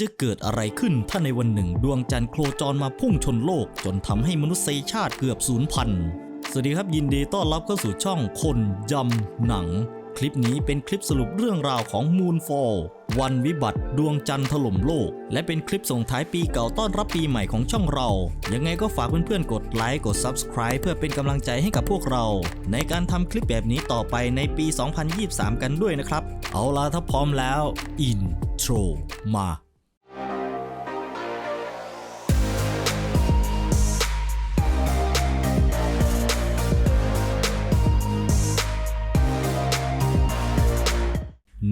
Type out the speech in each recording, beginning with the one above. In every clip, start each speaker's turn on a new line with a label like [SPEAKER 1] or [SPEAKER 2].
[SPEAKER 1] จะเกิดอะไรขึ้นถ้าในวันหนึ่ง ดวงจันทร์โคจรมาพุ่งชนโลก จนทำให้มนุษยชาติเกือบสูญพันธุ์สวัสดีครับยินดีต้อนรับเข้าสู่ช่องคนยำหนัง คลิปนี้เป็นคลิปสรุปเรื่องราวของ Moonfall วันวิบัติดวงจันทร์ถล่มโลก และเป็นคลิปส่งท้ายปีเก่าต้อนรับปีใหม่ของช่องเรา ยังไงก็ฝากเพื่อนๆ กดไลค์กด Subscribe เพื่อเป็นกำลังใจให้กับพวกเรา ในการทำคลิปแบบนี้ต่อไปในปี 2023 กันด้วยนะครับ เอาล่ะถ้าพร้อมแล้ว Intro มา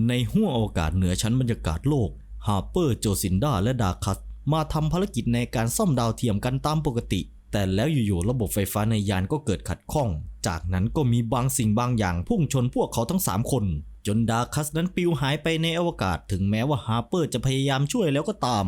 [SPEAKER 1] ในห้วงอวกาศเหนือชั้นบรรยากาศโลก ฮาร์เปอร์ โจซินดา และดาคัส มาทำภารกิจในการซ่อมดาวเทียมกันตามปกติ แต่แล้วอยู่ๆระบบไฟฟ้าในยานก็เกิดขัดข้อง จากนั้นก็มีบางสิ่งบางอย่างพุ่งชนพวกเขาทั้ง 3 คน จนดาคัสนั้นปลิวหายไปในอวกาศ ถึงแม้ว่าฮาร์เปอร์จะพยายามช่วยแล้วก็ตาม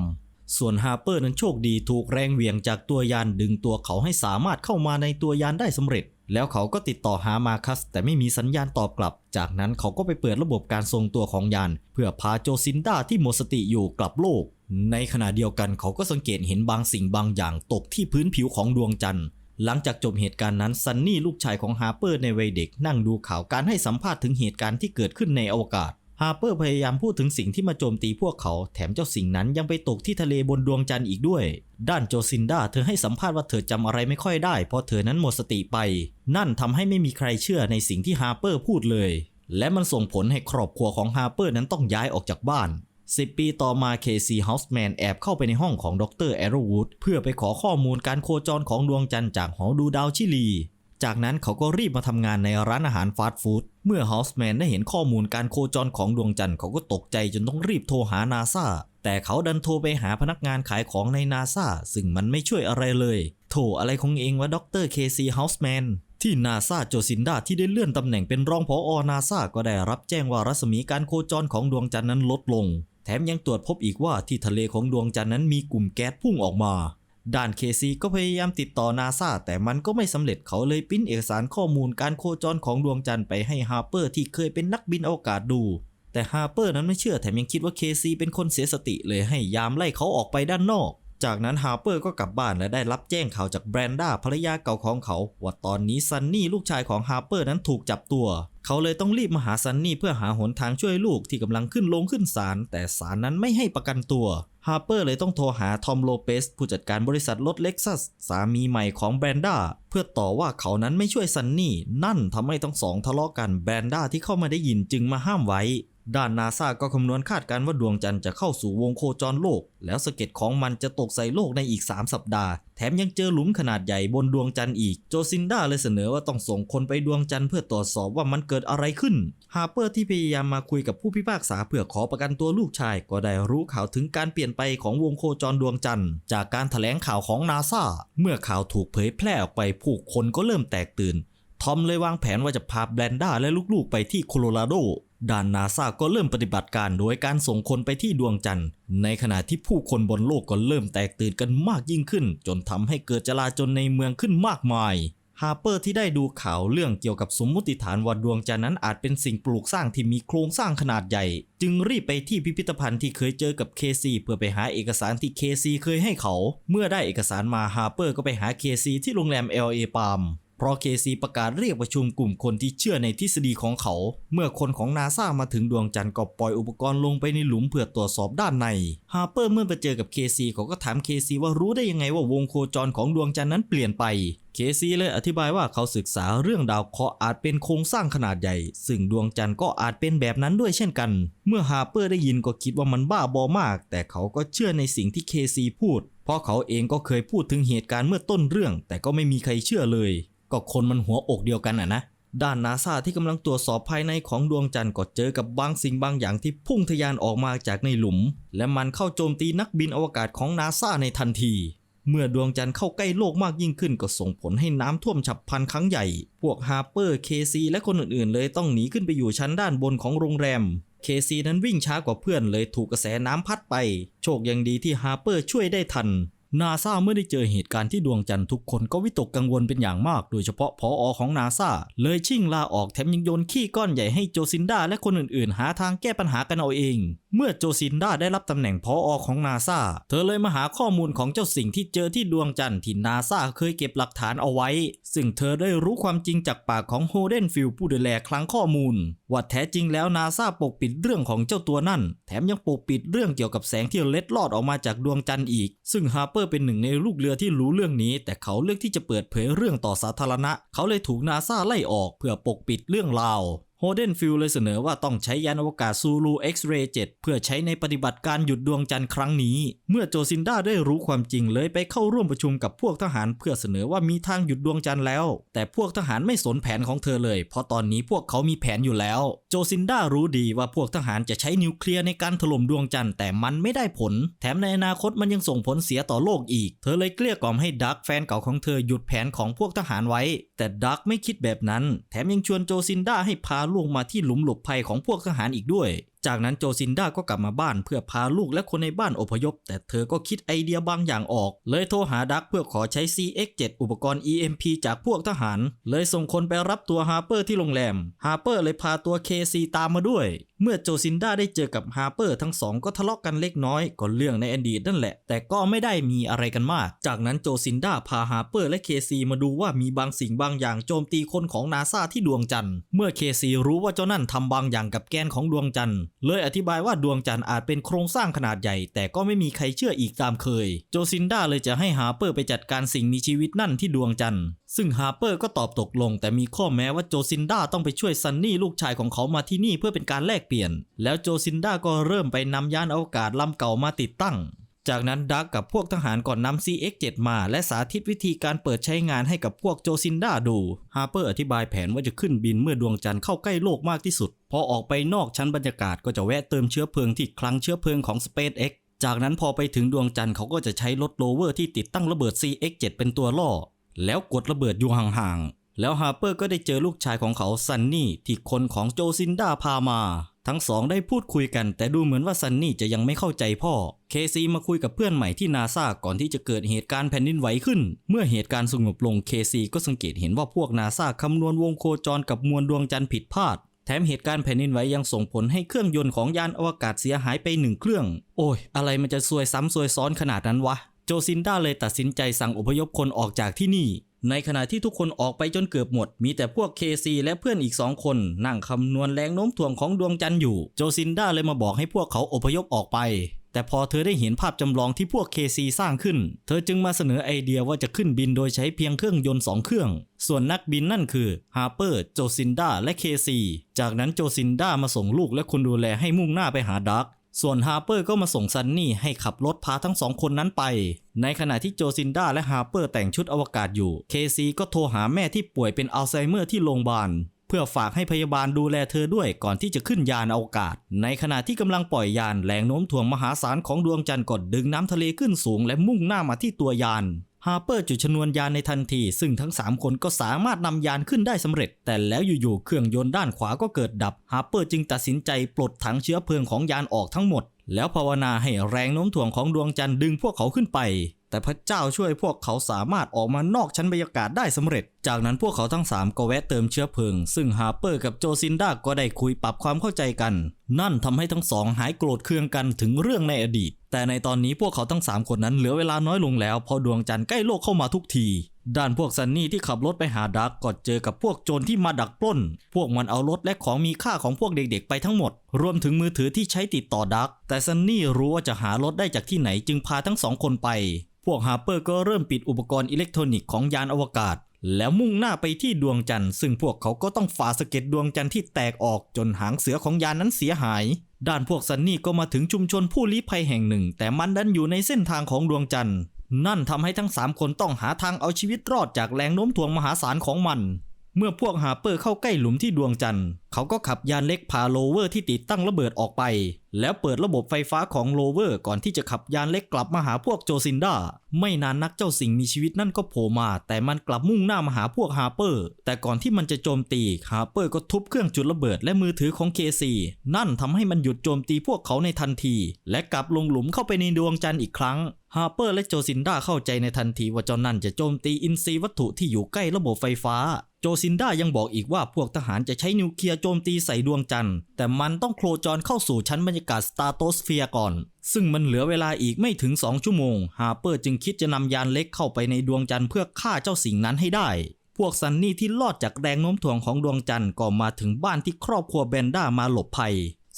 [SPEAKER 1] ส่วนฮาร์เปอร์นั้นโชคดีถูกแรงเหวี่ยงจากตัวยานดึงตัวเขาให้สามารถเข้ามาในตัวยานได้สำเร็จ แล้วเขาก็ติดต่อหามาคัส แต่ไม่มีสัญญาณตอบกลับ จากนั้นเขาก็ไปเปิดระบบการทรงตัวของยาน เพื่อพาโจซินดาที่หมดสติอยู่กลับโลก ในขณะเดียวกันเขาก็สังเกตเห็นบางสิ่งบางอย่างตกที่พื้นผิวของดวงจันทร์หลังจากจบเหตุการณ์นั้นซันนี่ลูกชายของฮาร์เปอร์ในวัยเด็กนั่งดูข่าวการให้สัมภาษณ์ถึงเหตุการณ์ที่เกิดขึ้นในอวกาศ ฮาร์เปอร์พยายามพูดถึงสิ่งที่มาโจมตีพวกเขา แถมเจ้าสิ่งนั้นยังไปตกที่ทะเลบนดวงจันทร์อีกด้วย ด้านโจซินดาเธอให้สัมภาษณ์ว่าเธอจำอะไรไม่ค่อยได้ เพราะเธอนั้นหมดสติไป นั่นทำให้ไม่มีใครเชื่อในสิ่งที่ฮาร์เปอร์พูดเลย และมันส่งผลให้ครอบครัวของฮาร์เปอร์นั้นต้องย้ายออกจากบ้าน10ปีต่อมาเคซีเฮาส์แมนแอบเข้าไปในห้องของดรแอโรวูดเพื่อไปขอข้อมูลการโคจรของดวงจันทร์จากหอดูดาวชิลี จากนั้นเขาก็รีบมาทำงานในร้านอาหารฟาสต์ฟู้ด เมื่อเฮาส์แมนได้เห็นข้อมูลการโคจรของดวงจันทร์เขาก็ตกใจจนต้องรีบโทรหานาซาแต่เขาดันโทรไปหาพนักงานขายของในนาซาซึ่งมันไม่ช่วยอะไรเลย โถอะไรของเองวะด็อกเตอร์เคซีเฮาส์แมนที่นาซาโจซินดาที่ได้เลื่อนตำแหน่งเป็นรองผออนาซาก็ได้รับแจ้งว่ารัศมีการโคจรของดวงจันทร์นั้นลดลง แถมยังตรวจพบอีกว่าที่ทะเลของดวงจันทร์นั้นมีกลุ่มแก๊สพุ่งออกมา ด้านเคซีก็พยายามติดต่อนาซาแต่มันก็ไม่สำเร็จเขาเลยปิ้นเอกสารข้อมูลการโคจรของดวงจันทร์ไปให้ฮาร์เปอร์ที่เคยเป็นนักบินอวกาศดู แต่ฮาร์เปอร์นั้นไม่เชื่อแถมยังคิดว่าเคซีเป็นคนเสียสติเลยให้ยามไล่เขาออกไปด้านนอก จากนั้นฮาร์เปอร์ก็กลับบ้านและได้รับแจ้งข่าวจากแบรนด้าภรรยาเก่าของเขา ว่าตอนนี้ซันนี่ลูกชายของฮาร์เปอร์นั้นถูกจับตัว เขาเลยต้องรีบมาหาซันนี่เพื่อหาหนทางช่วยลูกที่กำลังขึ้นลงขึ้นศาลแต่ศาลนั้นไม่ให้ประกันตัว ฮาร์เปอร์เลยต้องโทรหาทอมโลเปสผู้จัดการบริษัทรถเล็กซัสสามีใหม่ของแบรนด้าเพื่อต่อว่าเขานั้นไม่ช่วยซันนี่ นั่นทำให้ทั้งสองทะเลาะกันแบรนด้าที่เข้ามาได้ยินจึงมาห้ามไว้ ด้านนาซาก็คำนวณคาดการณ์ว่าดวงจันทร์จะเข้าสู่วงโคจรโลก แล้วสะเก็ดของมันจะตกใส่โลกในอีก 3 สัปดาห์ แถมยังเจอหลุมขนาดใหญ่บนดวงจันทร์อีก โจซินดาเลยเสนอว่าต้องส่งคนไปดวงจันทร์เพื่อตรวจสอบว่ามันเกิดอะไรขึ้น ฮาร์เปอร์ที่พยายามมาคุยกับผู้พิพากษาเพื่อขอประกันตัวลูกชาย ก็ได้รู้ข่าวถึงการเปลี่ยนไปของวงโคจรดวงจันทร์ จากการถแถลงข่าวของนาซาเมื่อข่าวถูกเผยแพร่ออกไปผู้คนก็เริ่มแตกตื่น ทอมเลยวางแผนว่าจะพาแบรนด้าและลูกๆไปที่โคโลราโด ด้านนาซาก็เริ่มปฏิบัติการโดยการส่งคนไปที่ดวงจันทร์ ในขณะที่ผู้คนบนโลกก็เริ่มแตกตื่นกันมากยิ่งขึ้น จนทำให้เกิดจลาจลในเมืองขึ้นมากมายฮาร์เปอร์ที่ได้ดูข่าวเรื่องเกี่ยวกับสมมุติฐานว่าดวงจันทร์นั้นอาจเป็นสิ่งปลูกสร้างที่มีโครงสร้างขนาดใหญ่ จึงรีบไปที่พิพิธภัณฑ์ที่เคยเจอกับเคซีเพื่อไปหาเอกสารที่เคซีเคยให้เขา เมื่อได้เอกสารมาฮาร์เปอร์ก็ไปหาเคซีที่โรงแรม LA ปาล์ม เพราะเคซีประกาศเรียกประชุมกลุ่มคนที่เชื่อในทฤษฎีของเขา เมื่อคนของนาซามาถึงดวงจันทร์ก็ปล่อยอุปกรณ์ลงไปในหลุมเพื่อตรวจสอบด้านในฮาร์เปอร์เมื่อไปเจอกับเคซีเขาก็ถามเคซีว่ารู้ได้ยังไงว่าวงโคจรของดวงจันทร์นั้นเปลี่ยนไปเคซีเลยอธิบายว่าเขาศึกษาเรื่องดาวเคราะห์อาจเป็นโครงสร้างขนาดใหญ่ ซึ่งดวงจันทร์ก็อาจเป็นแบบนั้นด้วยเช่นกัน เมื่อฮาร์เปอร์ได้ยินก็คิดว่ามันบ้าบอมาก แต่เขาก็เชื่อในสิ่งที่เคซีพูด เพราะเขาเองก็เคยพูดถึงเหตุการณ์เมื่อต้นเรื่อง แต่ก็ไม่มีใครเชื่อเลย ก็คนมันหัวอกเดียวกันอะนะ ด้านนาซาที่กำลังตรวจสอบภายในของดวงจันทร์ก็เจอกับบางสิ่งบางอย่างที่พุ่งทะยานออกมาจากในหลุม และมันเข้าโจมตีนักบินอวกาศของนาซาในทันทีเมื่อดวงจันทร์เข้าใกล้โลกมากยิ่งขึ้นก็ส่งผลให้น้ำท่วมฉับพลันครั้งใหญ่ พวกฮาร์เปอร์ เคซี และคนอื่นๆ เลยต้องหนีขึ้นไปอยู่ชั้นด้านบนของโรงแรม เคซีนั้นวิ่งช้ากว่าเพื่อนเลยถูกกระแสน้ำพัดไป โชคยังดีที่ฮาร์เปอร์ช่วยได้ทัน นาซาเมื่อได้เจอเหตุการณ์ที่ดวงจันทร์ทุกคนก็วิตกกังวลเป็นอย่างมาก โดยเฉพาะพออของนาซาเลยชิ่งลาออกแถมยังโยนขี้ก้อนใหญ่ให้โจซินดาและคนอื่นๆ หาทางแก้ปัญหากันเอาเอง เมื่อโจซินดาได้รับตำแหน่งพออของนาซาเธอเลยมาหาข้อมูลของเจ้าสิ่งที่เจอที่ดวงจันทร์ที่นาซาเคยเก็บหลักฐานเอาไว้ ซึ่งเธอได้รู้ความจริงจากปากของโฮเดนฟิลผู้ดูแลคลังข้อมูล ว่าแท้จริงแล้วนาซาปกปิดเรื่องของเจ้าตัวนั่น แถมยังปกปิดเรื่องเกี่ยวกับแสงที่เล็ดลอดออกมาจากดวงจันทร์อีก ซึ่งฮาร์เปอร์เป็นหนึ่งในลูกเรือที่รู้เรื่องนี้ แต่เขาเลือกที่จะเปิดเผยเรื่องต่อสาธารณะ เขาเลยถูกนาซาไล่ออกเพื่อปกปิดเรื่องราวโฮเดนฟิลเลยเสนอว่าต้องใช้ยานอวกาศซูรู X-ray 7 เพื่อใช้ในปฏิบัติการหยุดดวงจันทร์ครั้งนี้ เมื่อโจซินดาได้รู้ความจริงเลยไปเข้าร่วมประชุมกับพวกทหารเพื่อเสนอว่ามีทางหยุดดวงจันทร์แล้ว แต่พวกทหารไม่สนแผนของเธอเลย เพราะตอนนี้พวกเขามีแผนอยู่แล้ว โจซินดารู้ดีว่าพวกทหารจะใช้นิวเคลียร์ในการถล่มดวงจันทร์แต่มันไม่ได้ผล แถมในอนาคตมันยังส่งผลเสียต่อโลกอีก เธอเลยเกลี้ยกล่อมให้ดักแฟนเก่าของเธอหยุดแผนของพวกทหารไว้ แต่ดักไม่คิดแบบนั้น แถมยังชวนโจซินดาให้พาลลงมาที่หลุมหลบภัยของพวกทหารอีกด้วย จากนั้นโจซินดาก็กลับมาบ้านเพื่อพาลูกและคนในบ้านอพยพ แต่เธอก็คิดไอเดียบางอย่างออก เลยโทรหาดักเพื่อขอใช้ CX7 อุปกรณ์ EMP จากพวกทหาร เลยส่งคนไปรับตัวฮาร์เปอร์ที่โรงแรม ฮาร์เปอร์เลยพาตัว KC ตามมาด้วย เมื่อโจซินดาได้เจอกับฮาร์เปอร์ทั้งสองก็ทะเลาะกกันเล็กน้อยก็เรื่องในอดีตนั่นแหละ แต่ก็ไม่ได้มีอะไรกันมาก จากนั้นโจซินดาพาฮาร์เปอร์และ KC มาดูว่ามีบางสิ่งบางอย่างโจมตีคนของนาซาที่ดวงจันทร์ เมื่อ KC รู้ว่าเจ้านั่นทำบางอย่างกับแกนของดวงจันทร์ เลยอธิบายว่าดวงจันทร์อาจเป็นโครงสร้างขนาดใหญ่ แต่ก็ไม่มีใครเชื่ออีกตามเคย โจซินดาเลยจะให้ฮาร์เปอร์ไปจัดการสิ่งมีชีวิตนั่นที่ดวงจันทร์ ซึ่งฮาร์เปอร์ก็ตอบตกลง แต่มีข้อแม้ว่าโจซินดาต้องไปช่วยซันนี่ลูกชายของเขามาที่นี่เพื่อเป็นการแลกเปลี่ยน แล้วโจซินดาก็เริ่มไปนำยานอวกาศลำเก่ามาติดตั้ง จากนั้นดักกับพวกทหารก่อนนำ CX7 มาและสาธิตวิธีการเปิดใช้งานให้กับพวกโจซินดาดู ฮาร์เปอร์อธิบายแผนว่าจะขึ้นบินเมื่อดวงจันทร์เข้าใกล้โลกมากที่สุด พอออกไปนอกชั้นบรรยากาศก็จะแวะเติมเชื้อเพลิงที่คลังเชื้อเพลิงของ SpaceX จากนั้นพอไปถึงดวงจันทร์เขาก็จะใช้รถโรเวอร์ที่ติดตั้งระเบิด CX7 เป็นตัวล่อ แล้วกดระเบิดอยู่ห่างๆ แล้วฮาร์เปอร์ก็ได้เจอลูกชายของเขาซันนี่ที่คนของโจซินดาพามา ทั้งสองได้พูดคุยกัน แต่ดูเหมือนว่าซันนี่จะยังไม่เข้าใจพ่อ เคซีมาคุยกับเพื่อนใหม่ที่นาซาก่อนที่จะเกิดเหตุการณ์แผ่นดินไหวขึ้น เมื่อเหตุการณ์สงบลงเคซีก็สังเกตเห็นว่าพวกนาซาคำนวณวงโคจรกับมวลดวงจันทร์ผิดพลาด แถมเหตุการณ์แผ่นดินไหวยังส่งผลให้เครื่องยนต์ของยานอวกาศเสียหายไปหนึ่งเครื่อง โอ้ย อะไรมันจะซวยซ้ำซวยซ้อนขนาดนั้นวะ โจซินดาเลยตัดสินใจสั่งอพยพคนออกจากที่นี่ ในขณะที่ทุกคนออกไปจนเกือบหมด มีแต่พวก KC และเพื่อนอีกสองคน นั่งคำนวณแรงโน้มถ่วงของดวงจันทร์อยู่ โจซินดาเลยมาบอกให้พวกเขาอพยพออกไป แต่พอเธอได้เห็นภาพจำลองที่พวก KC สร้างขึ้น เธอจึงมาเสนอไอเดียว่าจะขึ้นบินโดยใช้เพียงเครื่องยนต์2เครื่อง ส่วนนักบินนั่นคือฮาร์เปอร์ โจซินดาและ KC จากนั้นโจซินดามาส่งลูกและคนดูแลให้มุ่งหน้าไปหาดัก ส่วนฮาร์เปอร์ก็มาส่งซันนี่ให้ขับรถพาทั้งสองคนนั้นไป ในขณะที่โจซินดาและฮาร์เปอร์แต่งชุดอวกาศอยู่ เคซีก็โทรหาแม่ที่ป่วยเป็นอัลไซเมอร์ที่โรงพยาบาลเพื่อฝากให้พยาบาลดูแลเธอด้วยก่อนที่จะขึ้นยานอวกาศ ในขณะที่กำลังปล่อยยานแรงโน้มถ่วงมหาศาลของดวงจันทร์กดดึงน้ำทะเลขึ้นสูงและมุ่งหน้ามาที่ตัวยาน ฮาร์เปอร์จุดชนวนยานในทันที ซึ่งทั้ง 3 คนก็สามารถนำยานขึ้นได้สำเร็จ แต่แล้วอยู่ๆเครื่องยนต์ด้านขวาก็เกิดดับฮาร์เปอร์จึงตัดสินใจปลดถังเชื้อเพลิงของยานออกทั้งหมด แล้วภาวนาให้แรงโน้มถ่วงของดวงจันทร์ดึงพวกเขาขึ้นไป แต่พระเจ้าช่วยพวกเขาสามารถออกมานอกชั้นบรรยากาศได้สำเร็จ จากนั้นพวกเขาทั้ง 3 ก็แวะเติมเชื้อเพลิง ซึ่งฮาร์เปอร์กับโจซินดาก็ได้คุยปรับความเข้าใจกัน นั่นทำให้ทั้งสองหายโกรธเคืองกันถึงเรื่องในอดีต แต่ในตอนนี้พวกเขาทั้ง 3 คนนั้นเหลือเวลาน้อยลงแล้วเพอดวงจันทร์ใกล้โลกเข้ามาทุกทีด้านพวกซันนี่ที่ขับรถไปหาดักก็เจอกับพวกโจรที่มาดักปล้น พวกมันเอารถและของมีค่าของพวกเด็กๆไปทั้งหมด รวมถึงมือถือที่ใช้ติดต่อดัก แต่ซันนี่รู้ว่าจะหารถได้จากที่ไหนจึงพาทั้งสองคนไป พวกฮาร์เปอร์ก็เริ่มปิดอุปกรณ์อิเล็กทรอนิกส์ของยานอวกาศ แล้วมุ่งหน้าไปที่ดวงจันทร์ ซึ่งพวกเขาก็ต้องฝ่าสะเก็ดดวงจันทร์ที่แตกออกจนหางเสือของยานนั้นเสียหาย ด้านพวกซันนี่ก็มาถึงชุมชนผู้ลี้ภัยแห่งหนึ่ง แต่มันดันอยู่ในเส้นทางของดวงจันทร์ นั่นทำให้ทั้ง 3 คนต้องหาทางเอาชีวิตรอดจากแรงโน้มถ่วงมหาศาลของมัน เมื่อพวกฮาเปอร์เข้าใกล้หลุมที่ดวงจันทร์ เขาก็ขับยานเล็กพาโลเวอร์ที่ติดตั้งระเบิดออกไป แล้วเปิดระบบไฟฟ้าของโลเวอร์ก่อนที่จะขับยานเล็กกลับมาหาพวกโจซินดา ไม่นานนักเจ้าสิ่งมีชีวิตนั่นก็โผล่มา แต่มันกลับมุ่งหน้ามาหาพวกฮาเปอร์ แต่ก่อนที่มันจะโจมตีฮาเปอร์ก็ทุบเครื่องจุดระเบิดและมือถือของเคซีนั่นทำให้มันหยุดโจมตีพวกเขาในทันที และกลับลงหลุมเข้าไปในดวงจันทร์อีกครั้งฮาร์เปอร์และโจซินดาเข้าใจในทันทีว่าเจ้านั่นจะโจมตีอินทรีย์วัตถุที่อยู่ใกล้ระบบไฟฟ้า จจซินดายังบอกอีกว่าพวกทหารจะใช้นิวเคลียร์โจมตีใส่ดวงจันทร์ แต่มันต้องโครจรเข้าสู่ชั้นบรรยากาศสตาร์โตสเฟียร์ก่อน ซึ่งมันเหลือเวลาอีกไม่ถึง 2 ชั่วโมง ฮาเปอร์จึงคิดจะนำยานเล็กเข้าไปในดวงจันทร์เพื่อฆ่าเจ้าสิ่งนั้นให้ได้ พวกซันนี่ที่รอดจากแรงโน้มถ่วงของดวงจันทร์ก็มาถึงบ้านที่ครอบครัวเบนด้ามาหลบภัย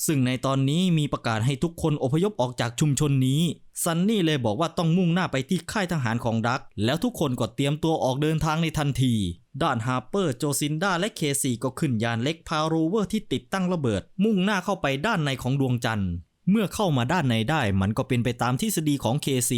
[SPEAKER 1] ซึ่งในตอนนี้มีประกาศให้ทุกคนอพยพออกจากชุมชนนี้ซันนี่เลยบอกว่าต้องมุ่งหน้าไปที่ค่ายทหารของดัก แล้วทุกคนก็เตรียมตัวออกเดินทางในทันที ด้านฮาร์เปอร์ โจซินดาและเคซีก็ขึ้นยานเล็กพาโรเวอร์ที่ติดตั้งระเบิด มุ่งหน้าเข้าไปด้านในของดวงจันทร์ เมื่อเข้ามาด้านในได้มันก็เป็นไปตามทฤษฎีของ KC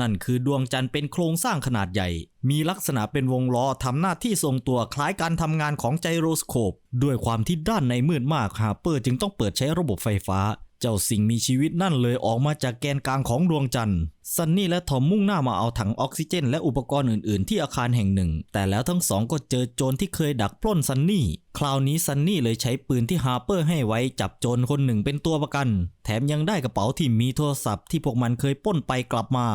[SPEAKER 1] นั่นคือดวงจันทร์เป็นโครงสร้างขนาดใหญ่ มีลักษณะเป็นวงล้อทำหน้าที่ทรงตัวคล้ายการทำงานของไจโรสโคป ด้วยความที่ด้านในมืดมากฮาร์เปอร์จึงต้องเปิดใช้ระบบไฟฟ้า เจ้าสิ่งมีชีวิตนั่นเลยออกมาจากแกนกลางของดวงจันทร์ ซันนี่และทอมมุ่งหน้ามาเอาถังออกซิเจน และอุปกรณ์อื่นๆ ที่อาคารแห่งหนึ่ง แต่แล้วทั้งสองก็เจอโจรที่เคยดักปล้นซันนี่ คราวนี้ซันนี่เลยใช้ปืนที่ฮาร์เปอร์ให้ไว้จับโจรคนหนึ่งเป็นตัวประกัน แถมยังได้กระเป๋าที่มีโทรศัพท์ที่พวกมันเคยปล้นไปกลับมา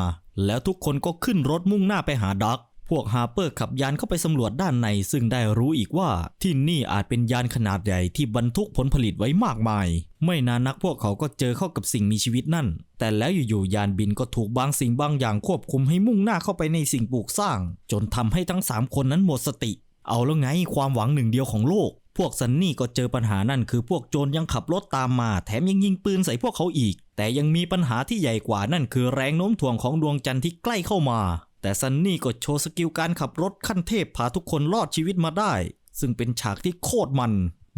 [SPEAKER 1] แล้วทุกคนก็ขึ้นรถมุ่งหน้าไปหาดัก พวกฮาร์เปอร์ขับยานเข้าไปสำรวจด้านใน ซึ่งได้รู้อีกว่าที่นี่อาจเป็นยานขนาดใหญ่ที่บรรทุกผลผลิตไว้มากมาย ไม่นานนักพวกเขาก็เจอเข้ากับสิ่งมีชีวิตนั่น แต่แล้วอยู่ๆยานบินก็ถูกบางสิ่งบางอย่างควบคุมให้มุ่งหน้าเข้าไปในสิ่งปลูกสร้าง จนทำให้ทั้ง 3 คนนั้นหมดสติ เอาแล้วไงความหวังหนึ่งเดียวของโลก พวกซันนี่ก็เจอปัญหานั่นคือพวกโจรยังขับรถตามมา แถมยังยิงปืนใส่พวกเขาอีก แต่ยังมีปัญหาที่ใหญ่กว่านั่นคือแรงโน้มถ่วงของดวงจันทร์ที่ใกล้เข้ามา แต่ซันนี่ก็โชว์สกิลการขับรถขั้นเทพพาทุกคนรอดชีวิตมาได้ ซึ่งเป็นฉากที่โคตรมัน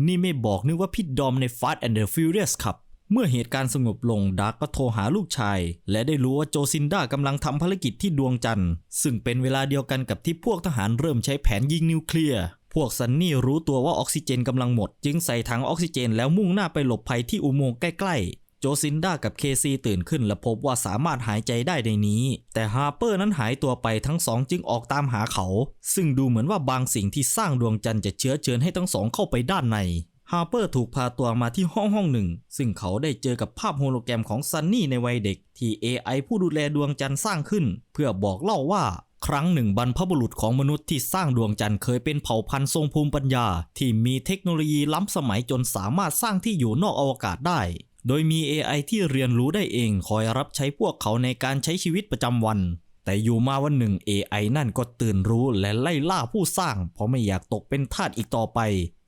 [SPEAKER 1] นี่ไม่บอกนึกว่าพี่ดอมใน Fast and the Furious ครับ เมื่อเหตุการณ์สงบลงดาร์กก็โทรหาลูกชาย และได้รู้ว่าโจซินดากำลังทำภารกิจที่ดวงจันทร์ ซึ่งเป็นเวลาเดียวกันกับที่พวกทหารเริ่มใช้แผนยิงนิวเคลียร์พวกซันนี่รู้ตัวว่าออกซิเจนกำลังหมด จึงใส่ถังออกซิเจนแล้วมุ่งหน้าไปหลบภัยที่อุโมงค์ใกล้ๆ โจซินดากับเคซีตื่นขึ้นและพบว่าสามารถหายใจได้ในนี้ แต่ฮาร์เปอร์นั้นหายตัวไปทั้งสองจึงออกตามหาเขา ซึ่งดูเหมือนว่าบางสิ่งที่สร้างดวงจันทร์จะเชื้อเชิญให้ทั้งสองเข้าไปด้านในฮาร์เปอร์ถูกพาตัวมาที่ห้องห้องหนึ่ง ซึ่งเขาได้เจอกับภาพโฮโลแกรมของซันนี่ในวัยเด็ก ที่ AI ผู้ดูแลดวงจันทร์สร้างขึ้น เพื่อบอกเล่าว่าครั้งหนึ่งบรรพบุรุษของมนุษย์ที่สร้างดวงจันทร์เคยเป็นเผ่าพันธุ์ทรงภูมิปัญญา ที่มีเทคโนโลยีล้ำสมัยจนสามารถสร้างที่อยู่นอกอวกาศได้ โดยมี AI ที่เรียนรู้ได้เองคอยรับใช้พวกเขาในการใช้ชีวิตประจำวัน แต่อยู่มาวันหนึ่ง AI นั่นก็ตื่นรู้และไล่ล่าผู้สร้าง เพราะไม่อยากตกเป็นทาสอีกต่อไป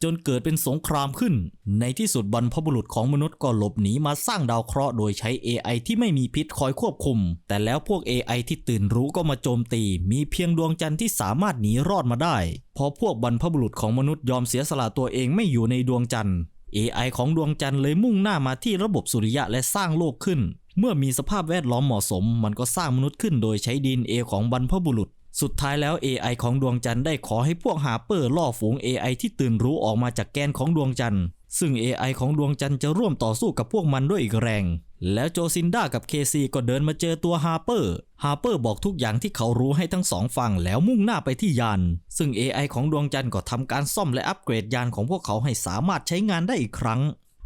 [SPEAKER 1] จนเกิดเป็นสงครามขึ้น ในที่สุดบรรพบุรุษของมนุษย์ก็หลบหนีมาสร้างดาวเคราะห์โดยใช้ AI ที่ไม่มีพิษคอยควบคุม แต่แล้วพวก AI ที่ตื่นรู้ก็มาโจมตี มีเพียงดวงจันทร์ที่สามารถหนีรอดมาได้ พอพวกบรรพบุรุษของมนุษย์ยอมเสียสละตัวเองไม่อยู่ในดวงจันทร์ AI ของดวงจันทร์เลยมุ่งหน้ามาที่ระบบสุริยะและสร้างโลกขึ้น เมื่อมีสภาพแวดล้อมเหมาะสม มันก็สร้างมนุษย์ขึ้นโดยใช้ดีเอของบรรพบุรุษ สุดท้ายแล้ว AI ของดวงจันทร์ได้ขอให้พวกฮาเปอร์ล่อฝูง AI ที่ตื่นรู้ออกมาจากแกนของดวงจันทร์ ซึ่ง AI ของดวงจันทร์จะร่วมต่อสู้กับพวกมันด้วยอีกแรง แล้วโจซินดากับเคซีก็เดินมาเจอตัวฮาร์เปอร์ ฮาร์เปอร์บอกทุกอย่างที่เขารู้ให้ทั้งสองฟังแล้วมุ่งหน้าไปที่ยาน ซึ่ง AI ของดวงจันทร์ก็ทำการซ่อมและอัปเกรดยานของพวกเขาให้สามารถใช้งานได้อีกครั้ง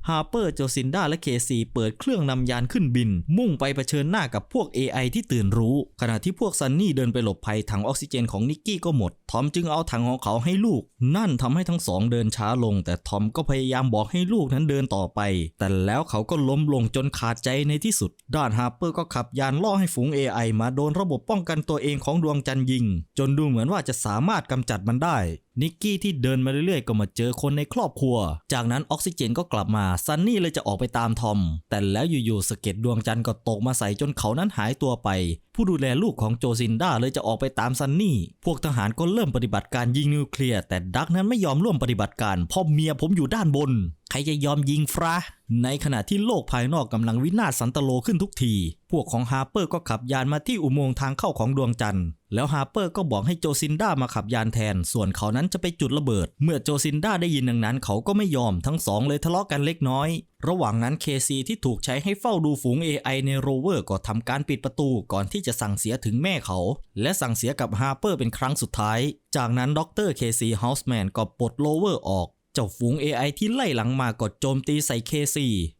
[SPEAKER 1] ฮาร์เปอร์ โจซินดาและเคซีเปิดเครื่องนำยานขึ้นบิน มุ่งไปเผชิญหน้ากับพวก AI ที่ตื่นรู้ ขณะที่พวกซันนี่เดินไปหลบภัยถังออกซิเจนของนิกกี้ก็หมด ทอมจึงเอาถังของเขาให้ลูก นั่นทำให้ทั้งสองเดินช้าลง แต่ทอมก็พยายามบอกให้ลูกนั้นเดินต่อไป แต่แล้วเขาก็ล้มลงจนขาดใจในที่สุด ด้านฮาร์เปอร์ก็ขับยานล่อให้ฝูง AI มาโดนระบบป้องกันตัวเองของดวงจันทร์ยิง จนดูเหมือนว่าจะสามารถกำจัดมันได้ นิกกี้ที่เดินมาเรื่อยๆ ก็มาเจอคนในครอบครัว จากนั้นออกซิเจนก็กลับมา ซันนี่เลยจะออกไปตามทอม แต่แล้วอยู่ๆสะเก็ดดวงจันทร์ก็ตกมาใส่จนเขานั้นหายตัวไป ผู้ดูแลลูกของโจซินดาเลยจะออกไปตามซันนี่ พวกทหารก็เริ่มปฏิบัติการยิงนิวเคลียร์แต่ดักนั้นไม่ยอมร่วมปฏิบัติการเพราะเมียผมอยู่ด้านบน ใครจะยอมยิงฟรา ในขณะที่โลกภายนอกกำลังวินาศสันตโลขึ้นทุกที พวกของฮาร์เปอร์ก็ขับยานมาที่อุโมงค์ทางเข้าของดวงจันทร์ แล้วฮาร์เปอร์ก็บอกให้โจซินดามาขับยานแทน ส่วนเขานั้นจะไปจุดระเบิด เมื่อโจซินดาได้ยินดังนั้น เขาก็ไม่ยอมทั้งสองเลยทะเลาะกันเล็กน้อย ระหว่างนั้นเคซีที่ถูกใช้ให้เฝ้าดูฝูง AI ในโรเวอร์ก็ทำการปิดประตูก่อนที่จะสั่งเสียถึงแม่เขา และสั่งเสียกับฮาร์เปอร์เป็นครั้งสุดท้าย จากนั้นดรเคซีเฮาส์แมนก็ปลดโรเวอร์ออก จจ้าฝูง AI ที่ไล่หลังมากดโจมตีใส่ KC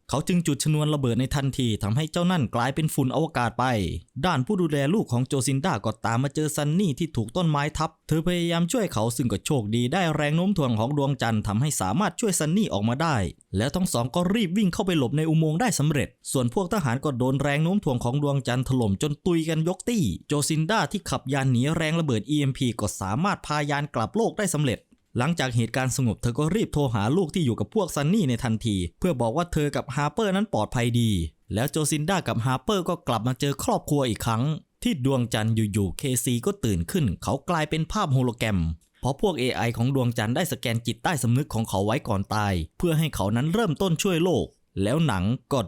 [SPEAKER 1] เขาจึงจุดชนวนระเบิดในทันทีทำให้เจ้านั่นกลายเป็นฝุ่นอวกาศไป ด้านผู้ดูแลลูกของโจซินดาก็ตามมาเจอซันนี่ที่ถูกต้นไม้ทับ เธอพยายามช่วยเขาซึ่งก็โชคดีได้แรงโน้มถ่วงของดวงจันทร์ทำให้สามารถช่วยซันนี่ออกมาได้ แล้วทั้งสองก็รีบวิ่งเข้าไปหลบในอุโมงค์ได้สำเร็จ ส่วนพวกทหารก็โดนแรงโน้มถ่วงของดวงจันทร์ถล่มจนตุยกันยกตี้ โจซินดาที่ขับยานหนีแรงระเบิด EMP ก็สามารถพายานกลับโลกได้สำเร็จ หลังจากเหตุการณ์สงบเธอก็รีบโทรหาลูกที่อยู่กับพวกซันนี่ในทันที เพื่อบอกว่าเธอกับฮาร์เปอร์นั้นปลอดภัยดี แล้วโจซินดากับฮาร์เปอร์ก็กลับมาเจอครอบครัวอีกครั้ง ที่ดวงจันทร์อยู่ๆเคซีก็ตื่นขึ้น เขากลายเป็นภาพโฮโลแกรม เพราะพวก AI ของดวงจันทร์ได้สแกนจิตใต้สำนึกของเขาไว้ก่อนตาย เพื่อให้เขานั้นเริ่มต้นช่วยโลก แล้วหนังก็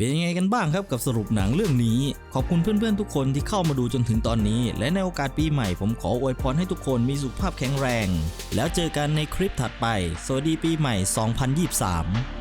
[SPEAKER 1] เป็นยังไงกันบ้างครับกับสรุปหนังเรื่องนี้ ขอบคุณเพื่อนๆทุกคนที่เข้ามาดูจนถึงตอนนี้ และในโอกาสปีใหม่ผมขออวยพรให้ทุกคนมีสุขภาพแข็งแรง แล้วเจอกันในคลิปถัดไป สวัสดีปีใหม่ 2023